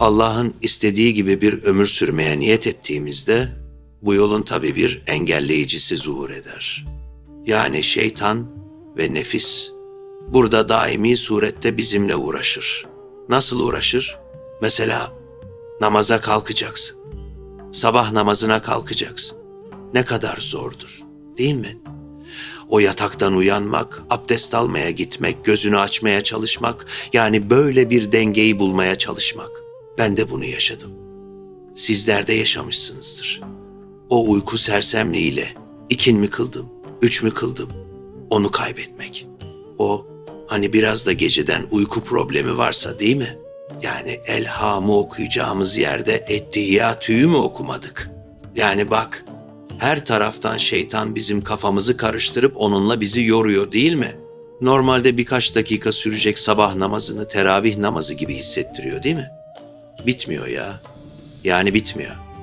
Allah'ın istediği gibi bir ömür sürmeye niyet ettiğimizde bu yolun tabii bir engelleyicisi zuhur eder. Yani şeytan ve nefis. Burada daimi surette bizimle uğraşır. Nasıl uğraşır? Mesela namaza kalkacaksın. Sabah namazına kalkacaksın. Ne kadar zordur, değil mi? O yataktan uyanmak, abdest almaya gitmek, gözünü açmaya çalışmak, yani böyle bir dengeyi bulmaya çalışmak. Ben de bunu yaşadım. Sizler de yaşamışsınızdır. O uyku sersemliğiyle ikin mi kıldım, üç mü kıldım, onu kaybetmek. O hani biraz da geceden uyku problemi varsa değil mi? Yani elhamı okuyacağımız yerde ettehiyatüyü mü okumadık? Yani bak, her taraftan şeytan bizim kafamızı karıştırıp onunla bizi yoruyor değil mi? Normalde birkaç dakika sürecek sabah namazını teravih namazı gibi hissettiriyor değil mi? Bitmiyor ya. Yani bitmiyor.